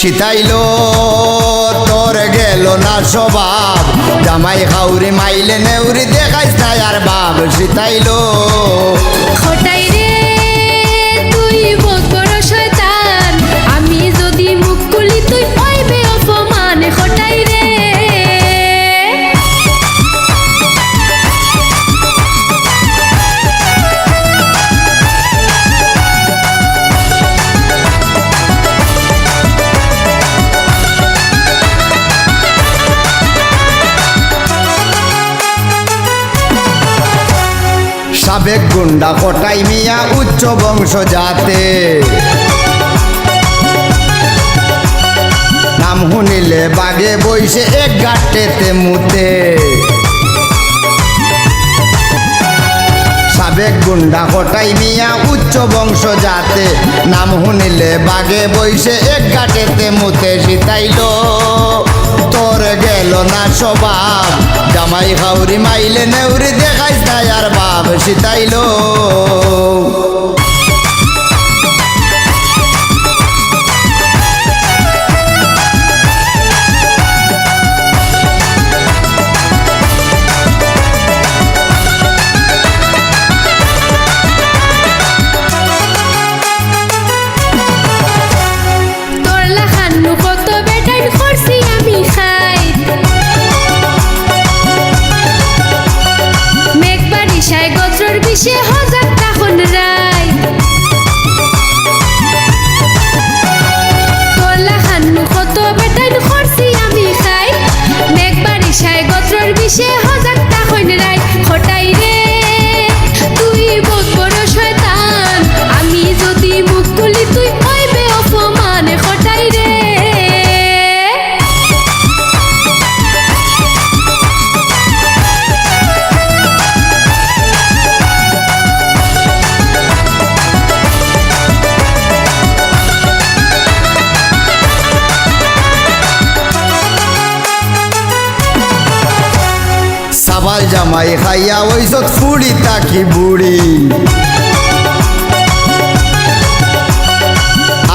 শীতাইল তোর গেল না স্বভাব। জামাই খাউরি মাইলে নেউরি দেখাইস না আর বাপ শীতাইল খটাই সাবেক গুন্ডা কটাই মিয়া উচ্চ বংশ জাতে। নাম শুনিলে বাগে বইছে এক গাটেতে মুতে। সাবেক গুন্ডা কটাই মিয়া উচ্চ বংশ জাতে। নাম শুনিলে বাগে বইছে এক গাটেতে মুতে। শীতাইল তোর গেল না সবাব জামাই খাউরি মাইলে নেউরি দেখাইস না আর বাপ শীতাইল 谢谢。জামাই খাইয়া ওইসত ফুড়ি তাকি বুড়ি।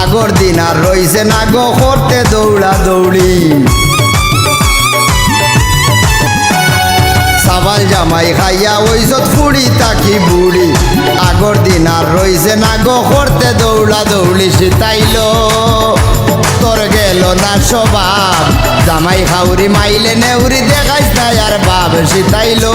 আগর দিন আর রইছে না গো করতে দৌড়া দৌড়ি। সাবাল জামাই খাইয়া ওইসত ফুড়ি তাকি বুড়ি। আগর দিন আর রইছে না গো করতে দৌড়া দৌড়ি শীতাইল। তোর গেল না স্বভাব জামাই খাউরি মাইলে নেউরি দেখাইস না আর বাপ শীতাইল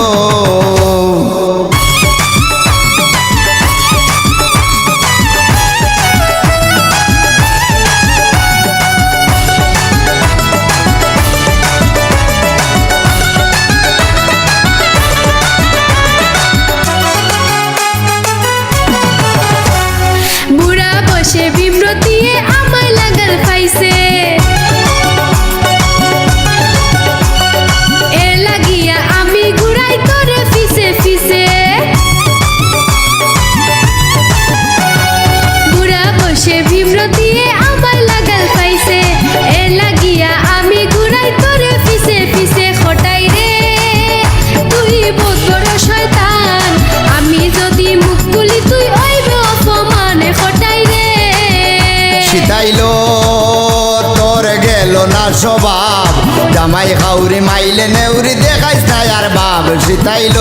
স্বভাব। জামাই খাউরি মাইলে নেউরি দেখাইস না আর বাপ শীতাইল